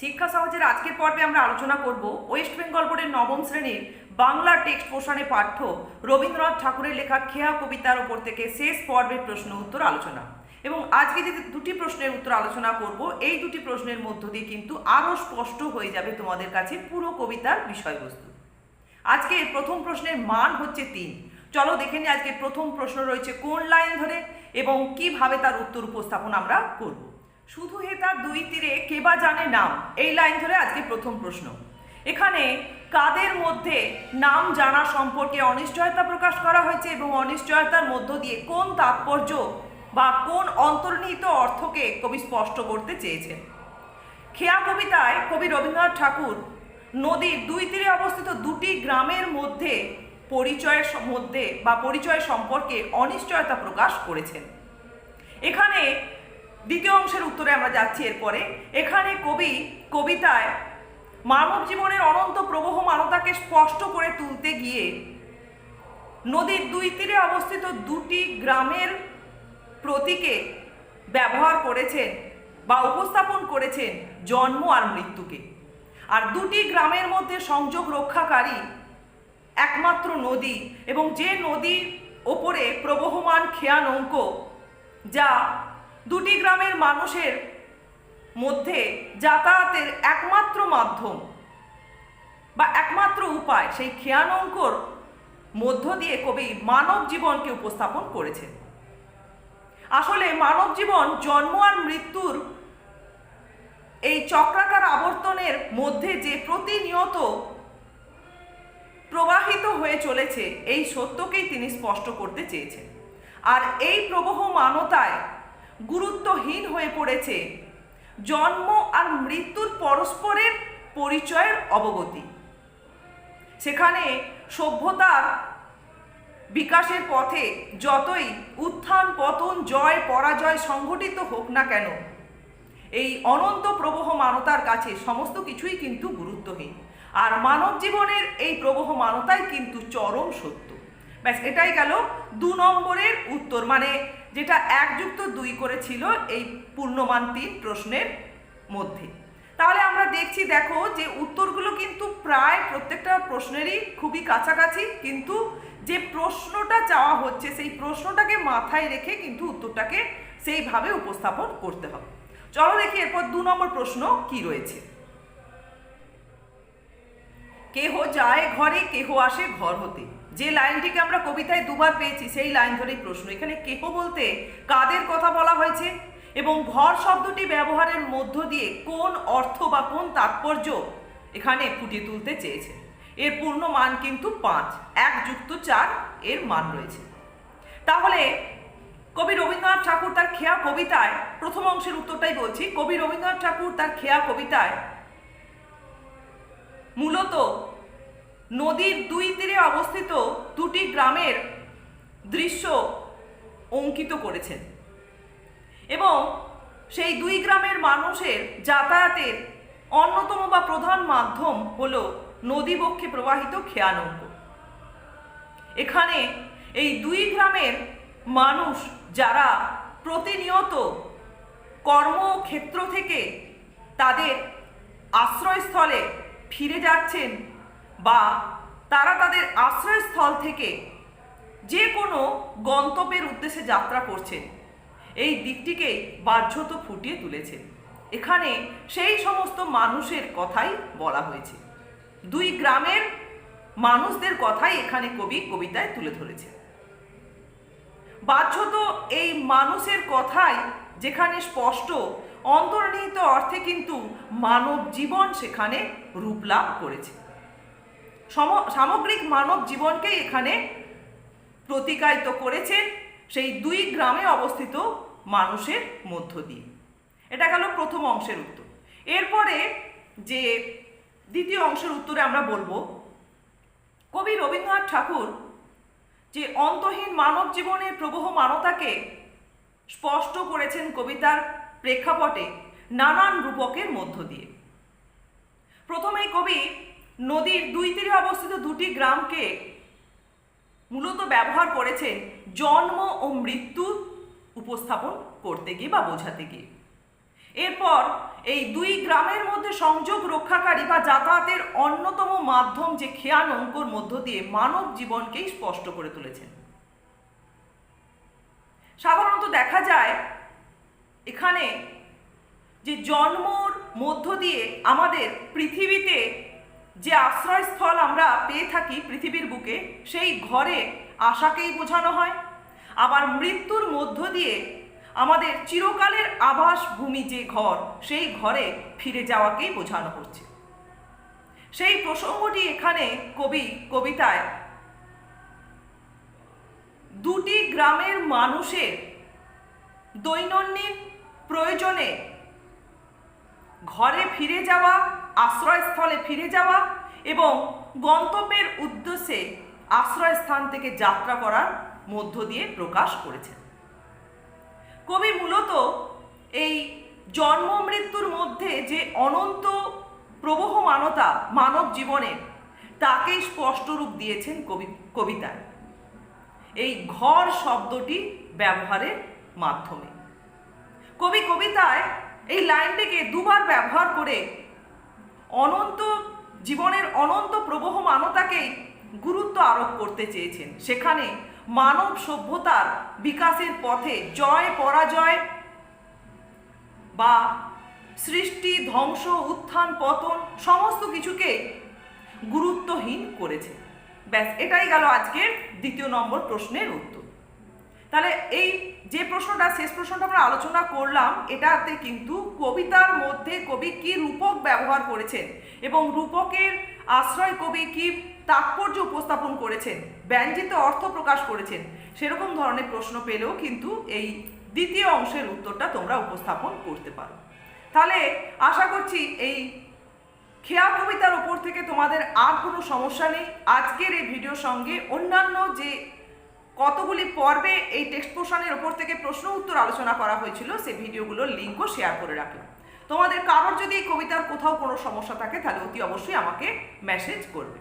শিক্ষা সহজের আজকের পর্বে আমরা আলোচনা করব ওয়েস্ট বেঙ্গল বোর্ডের নবম শ্রেণির বাংলা টেক্সট পোষণে পাঠ্য রবীন্দ্রনাথ ঠাকুরের লেখা খেয়া কবিতার ওপর থেকে শেষ পর্বের প্রশ্ন উত্তর আলোচনা। এবং আজকে যে দুটি প্রশ্নের উত্তর আলোচনা করব, এই দুটি প্রশ্নের মধ্য দিয়ে কিন্তু আরও স্পষ্ট হয়ে যাবে তোমাদের কাছে পুরো কবিতার বিষয়বস্তু। আজকে প্রথম প্রশ্নের মান হচ্ছে তিন। চলো দেখে নিই আজকে প্রথম প্রশ্ন রয়েছে কোন লাইন ধরে এবং কীভাবে তার উত্তর উপস্থাপন আমরা করব। শুধু হে তার দুই তীরে কেবা জানে নাম? এই লাইন ধরে আজকে প্রথম প্রশ্ন। এখানে কাদের মধ্যে নাম জানা সম্পর্কে অনিশ্চয়তা প্রকাশ করা হয়েছে এবং অনিশ্চয়তার মধ্য দিয়ে কোন তাৎপর্য বা কোন অন্তর্নিহিত অর্থকে কবি স্পষ্ট করতে চেয়েছেন? খেয়া কবিতায় কবি রবীন্দ্রনাথ ঠাকুর নদীর দুই তীরে অবস্থিত দুটি গ্রামের মধ্যে পরিচয়ের মধ্যে বা পরিচয় সম্পর্কে অনিশ্চয়তা প্রকাশ করেছেন। এখানে দ্বিতীয় অংশের উত্তরে আমরা যাচ্ছি এরপরে। এখানে কবি, কবিতায় মানব জীবনের অনন্ত প্রবহ মানতাকে স্পষ্ট করে তুলতে গিয়ে নদীর দুই তীরে অবস্থিত দুটি গ্রামের প্রতীকে ব্যবহার করেছেন বা উপস্থাপন করেছেন জন্ম আর মৃত্যুকে। আর দুটি গ্রামের মধ্যে সংযোগ রক্ষাকারী একমাত্র নদী এবং যে নদীর ওপরে প্রবহমান খেয়া নৌকো যা দুটি গ্রামের মানুষের মধ্যে যাতায়াতের একমাত্র মাধ্যম বা একমাত্র উপায় সেই খেয়ানঙ্কর মধ্য দিয়ে কবি মানব জীবনকে উপস্থাপন করেছেন। আসলে মানব জীবন জন্ম আর মৃত্যুর এই চক্রাকার আবর্তনের মধ্যে যে প্রতিনিয়ত প্রবাহিত হয়ে চলেছে, এই সত্যকেই তিনি স্পষ্ট করতে চেয়েছেন। আর এই প্রবহমানতায় গুরুত্বহীন হয়ে পড়েছে। জন্ম আর মৃত্যুর পরস্পরের পরিচয়ের অবগতি। সেখানে সভ্যতার বিকাশের পথে যতই উত্থান, পতন, জয়, পরাজয় সংঘটিত হোক না কেন, এই অনন্ত প্রবহ মানতার কাছে সমস্ত কিছুই কিন্তু গুরুত্বহীন। আর মানব জীবনের এই প্রবহ মানতাই কিন্তু চরম সত্য। ব্যাস, এটাই গেল দু নম্বরের উত্তর। মানে যেটা এক যুক্ত দুই করেছিল এই পূর্ণমান তিন প্রশ্নের মধ্যে। তাহলে আমরা দেখছি, দেখো, যে উত্তরগুলো কিন্তু প্রায় প্রত্যেকটা প্রশ্নেরই খুবই কাছাকাছি, কিন্তু যে প্রশ্নটা চাওয়া হচ্ছে, সেই প্রশ্নটাকে মাথায় রেখে কিন্তু উত্তরটাকে সেইভাবে উপস্থাপন করতে হবে। চলো দেখি এরপর দু নম্বর প্রশ্ন কি রয়েছে। কেহ যায় ঘরে, কেহ আসে ঘর হতে। যে লাইনটিকে আমরা কবিতায় দুবার পেয়েছি, সেই লাইন ধরেই প্রশ্ন। এখানে কেহ বলতে কাদের কথা বলা হয়েছে? এবং ঘর শব্দটি ব্যবহারের মধ্য দিয়ে কোন অর্থ বা কোন তাৎপর্য এখানে ফুটিয়ে তুলতে চেয়েছে? এর পূর্ণ মান কিন্তু পাঁচ। এক যুক্ত চার এর মান রয়েছে। তাহলে কবি রবীন্দ্রনাথ ঠাকুর তার খেয়া কবিতায়, প্রথম অংশের উত্তরটাই বলছি, কবি রবীন্দ্রনাথ ঠাকুর তার খেয়া কবিতায় মূলত নদীর দুই তীরে অবস্থিত দুটি গ্রামের দৃশ্য অঙ্কিত করেছেন। এবং সেই দুই গ্রামের মানুষের যাতায়াতের অন্যতম বা প্রধান মাধ্যম হল নদীবক্ষে প্রবাহিত খেয়া নৌকো। এখানে এই দুই গ্রামের মানুষ যারা প্রতিনিয়ত কর্মক্ষেত্র থেকে তাদের আশ্রয়স্থলে ফিরে যাচ্ছেন বা তারা তাদের আশ্রয়স্থল থেকে যে কোনো গন্তব্যের উদ্দেশ্যে যাত্রা করছেন। এই দিকটিকেই বাহ্যত ফুটিয়ে তুলেছেন এখানে সেই সমস্ত মানুষের কথাই বলা হয়েছে। দুই গ্রামের মানুষদের কথাই এখানে কবি কবিতায় তুলে ধরেছে বাহ্যত এই মানুষের কথাই যেখানে স্পষ্ট, অন্তর্নিহিত অর্থে কিন্তু মানব জীবন সেখানে রূপ লাভ করেছে। সম- সামগ্রিক মানব জীবনকেই এখানে প্রতিকায়িত করেছেন সেই দুই গ্রামে অবস্থিত মানুষের মধ্য দিয়ে। এটা গেল প্রথম অংশের উত্তর। এরপরে যে দ্বিতীয় অংশের উত্তরে আমরা বলব, কবি রবীন্দ্রনাথ ঠাকুর যে অন্তহীন মানব জীবনের প্রবহ মানতাকে স্পষ্ট করেছেন কবিতার প্রেক্ষাপটে নানান রূপকের মধ্য দিয়ে। প্রথমেই কবি নদীর দুই তীরে অবস্থিত দুটি গ্রামকে মূলত ব্যবহার করেছেন জন্ম ও মৃত্যু উপস্থাপন করতে গিয়ে বা বোঝাতে গিয়ে। এরপর এই দুই গ্রামের মধ্যে সংযোগ রক্ষাকারী বা যাতায়াতের অন্যতম মাধ্যম যে খেয়াল অঙ্কর মধ্য দিয়ে মানব জীবনকেই স্পষ্ট করে তুলেছেন। সাধারণত দেখা যায় এখানে যে জন্মর মধ্য দিয়ে আমাদের পৃথিবীতে যে আশ্রয়স্থল আমরা পেয়ে থাকি পৃথিবীর বুকে, সেই ঘরে আশাকেই বোঝানো হয়। আবার মৃত্যুর মধ্য দিয়ে আমাদের চিরকালের আবাস ভূমি যে ঘর, সেই ঘরে ফিরে যাওয়াকেই বোঝানো হচ্ছে। সেই প্রসঙ্গটি এখানে কবি, কবিতায় দুটি গ্রামের মানুষের দৈনন্দিন প্রয়োজনে ঘরে ফিরে যাওয়া, আশ্রয়স্থলে ফিরে যাওয়া এবং গন্তব্যের উদ্দেশ্যে আশ্রয়স্থান থেকে যাত্রা করার মধ্য দিয়ে প্রকাশ করেছেন। কবি মূলত এই জন্ম মৃত্যুর মধ্যে যে অনন্ত প্রবহমানতা মানব জীবনের তাকেই স্পষ্ট রূপ দিয়েছেন কবি কবিতায় এই ঘর শব্দটি ব্যবহারের মাধ্যমে। কবি কবিতায় এই লাইনটিকে দুবার ব্যবহার করে অনন্ত, জীবনের অনন্ত প্রবহমানতাকেই গুরুত্ব আরোপ করতে চেয়েছেন। সেখানে মানব সভ্যতার বিকাশের পথে জয়, পরাজয় বা সৃষ্টি, ধ্বংস, উত্থান, পতন সমস্ত কিছুকে গুরুত্বহীন করেছে। ব্যাস, এটাই গেল আজকের দ্বিতীয় নম্বর প্রশ্নের উত্তর। তাহলে এই যে প্রশ্নটা, শেষ প্রশ্নটা আমরা আলোচনা করলাম, এটাতে কিন্তু কবিতার মধ্যে কবি কি রূপক ব্যবহার করেছেন এবং রূপকের আশ্রয় কবি কি তাৎপর্য উপস্থাপন করেছেন, ব্যঞ্জিত অর্থ প্রকাশ করেছেন, সেরকম ধরনের প্রশ্ন পেলেও কিন্তু এই দ্বিতীয় অংশের উত্তরটা তোমরা উপস্থাপন করতে পারো। তাহলে আশা করছি এই খেয়া কবিতার উপর থেকে তোমাদের আর কোনো সমস্যা নেই। আজকের এই ভিডিওর সঙ্গে অন্যান্য যে কতগুলি পর্বে এই টেক্সট পোর্শনের ওপর থেকে প্রশ্ন উত্তর আলোচনা করা হয়েছিল, সেই ভিডিওগুলোর লিঙ্কও শেয়ার করে রাখলাম। তোমাদের কারোর যদি এই কবিতার কোথাও কোনো সমস্যা থাকে, তাহলে অতি অবশ্যই আমাকে মেসেজ করবে।